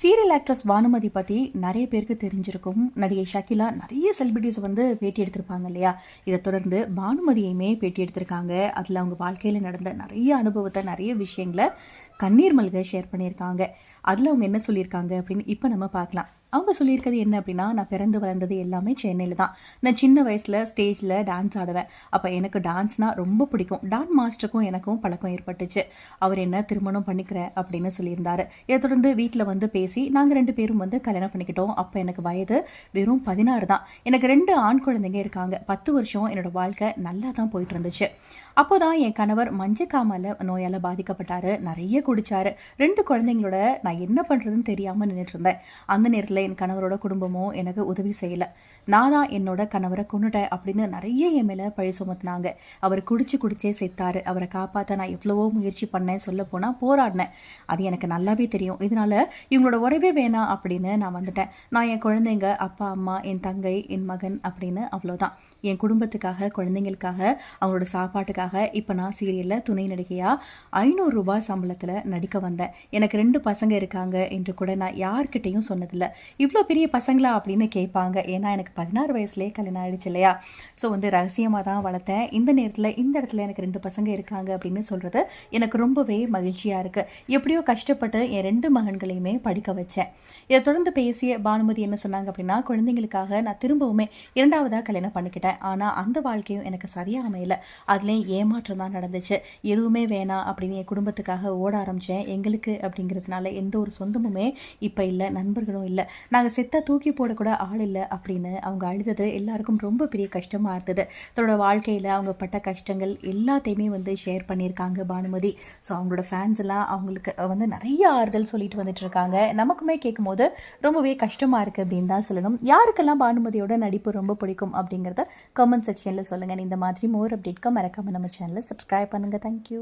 Serial actress Bhanumathi பற்றி நிறைய பேருக்கு தெரிஞ்சிருக்கும். நடிகை ஷக்கிலா நிறைய செலிபிரிட்டிஸ் வந்து பேட்டி எடுத்திருப்பாங்க இல்லையா? இதை தொடர்ந்து பானுமதியுமே பேட்டி எடுத்திருக்காங்க. அதில் அவங்க வாழ்க்கையில் நடந்த நிறைய அனுபவத்தை நிறைய விஷயங்களை கண்ணீர் மல்க ஷேர் பண்ணியிருக்காங்க. அதில் அவங்க என்ன சொல்லியிருக்காங்க அப்படின்னு இப்போ நம்ம பார்க்கலாம். அவங்க சொல்லியிருக்கிறது என்ன அப்படின்னா நான் பிறந்து வளர்ந்தது எல்லாமே சென்னையில் தான். நான் சின்ன வயசில் ஸ்டேஜில் டான்ஸ் ஆடுவேன். அப்போ எனக்கு டான்ஸ்னால் ரொம்ப பிடிக்கும். டான் மாஸ்டருக்கும் எனக்கும் பழக்கம் ஏற்பட்டுச்சு. அவர் என்ன திருமணம் பண்ணிக்கிறேன் அப்படின்னு சொல்லியிருந்தார். இதை தொடர்ந்து வீட்டில் வந்து பேசி நாங்கள் ரெண்டு பேரும் வந்து கல்யாணம் பண்ணிக்கிட்டோம். அப்போ எனக்கு வயது வெறும் பதினாறு தான். எனக்கு ரெண்டு ஆண் குழந்தைங்க இருக்காங்க. பத்து வருஷம் என்னோடய வாழ்க்கை நல்லா தான் போயிட்டு இருந்துச்சு. அப்போ தான் என் கணவர் மஞ்சக்காமல நோயால் பாதிக்கப்பட்டார். நிறைய குடித்தார் ரெண்டு குழந்தைங்களோட நான் என்ன பண்ணுறதுன்னு தெரியாமல் நின்றுட்டு இருந்தேன். அந்த நேரத்தில் என் கணவரோட குடும்பமும் எனக்கு உதவி செய்யலை. நான் தான் என்னோட கணவரை கொண்டுட்டேன் அப்படின்னு நிறைய என் மேலே பழி சுமத்துனாங்க. அவர் குடிச்சு குடிச்சே செத்தாரு. அவரை காப்பாற்ற நான் எவ்வளவோ முயற்சி பண்ணேன் சொல்ல போனால் போராடினேன். அது எனக்கு நல்லாவே தெரியும். இதனால இவங்களோட உறவே வேணாம் அப்படின்னு நான் வந்துட்டேன். நான் என் குழந்தைங்க அப்பா அம்மா என் தங்கை என் மகன் அப்படின்னு அவ்வளோதான் என் குடும்பத்துக்காக குழந்தைங்களுக்காக அவங்களோட சாப்பாட்டுக்காக இப்போ நான் சீரியலில் துணை நடிகையாக ஐநூறு ரூபாய் சம்பளத்தில் நடிக்க வந்தேன். எனக்கு ரெண்டு பசங்க இருக்காங்க என்று கூட நான் யார்கிட்டையும் சொன்னதில்லை. இவ்வளோ பெரிய பசங்களா அப்படின்னு கேட்பாங்க. ஏன்னா எனக்கு பதினாறு வயசுலேயே கல்யாணம் ஆயிடுச்சு இல்லையா? ஸோ வந்து ரகசியமாக தான் வளர்த்தேன். இந்த நேரத்தில் இந்த இடத்துல எனக்கு ரெண்டு பசங்க இருக்காங்க அப்படின்னு சொல்கிறது எனக்கு ரொம்பவே மகிழ்ச்சியாக இருக்குது எப்படியோ கஷ்டப்பட்டு என் ரெண்டு மகன்களையுமே படிக்க வச்சேன். இதை தொடர்ந்து பேசிய பானுமதி என்ன சொன்னாங்க அப்படின்னா குழந்தைங்களுக்காக நான் திரும்பவுமே இரண்டாவதாக கல்யாணம் பண்ணிக்கிட்டேன். ஆனால் அந்த வாழ்க்கையும் எனக்கு சரியாக அமையல அதுலேயும் ஏமாற்றம் தான் நடந்துச்சு. எதுவுமே வேணாம் அப்படின்னு என் குடும்பத்துக்காக ஓட ஆரம்பித்தேன் எங்களுக்கு அப்படிங்கிறதுனால எந்த ஒரு சொந்தமுமே இப்போ இல்லை நண்பர்களும் இல்லை. நாங்கள் செத்த தூக்கி போடக்கூட ஆள் இல்லை அப்படின்னு அவங்க அழுதது எல்லாருக்கும் ரொம்ப பெரிய கஷ்டமாக இருந்தது. தன்னோட வாழ்க்கையில் அவங்க பட்ட கஷ்டங்கள் எல்லாத்தையுமே வந்து ஷேர் பண்ணியிருக்காங்க பானுமதி. ஸோ அவங்களோட ஃபேன்ஸ் எல்லாம் அவங்களுக்கு வந்து நிறைய ஆறுதல் சொல்லிட்டு வந்துட்டு இருக்காங்க. நமக்குமே கேட்கும்போது ரொம்பவே கஷ்டமாக இருக்குது அப்படின்னு தான் சொல்லணும். யாருக்கெல்லாம் பானுமதியோட நடிப்பு ரொம்ப பிடிக்கும் அப்படிங்கிறத கமெண்ட் செக்ஷனில் சொல்லுங்கள் இந்த மாதிரி மோர் அப்டேட்க்கு மறக்காம நம்ம சேனலை சப்ஸ்கிரைப் பண்ணுங்கள் தேங்க்யூ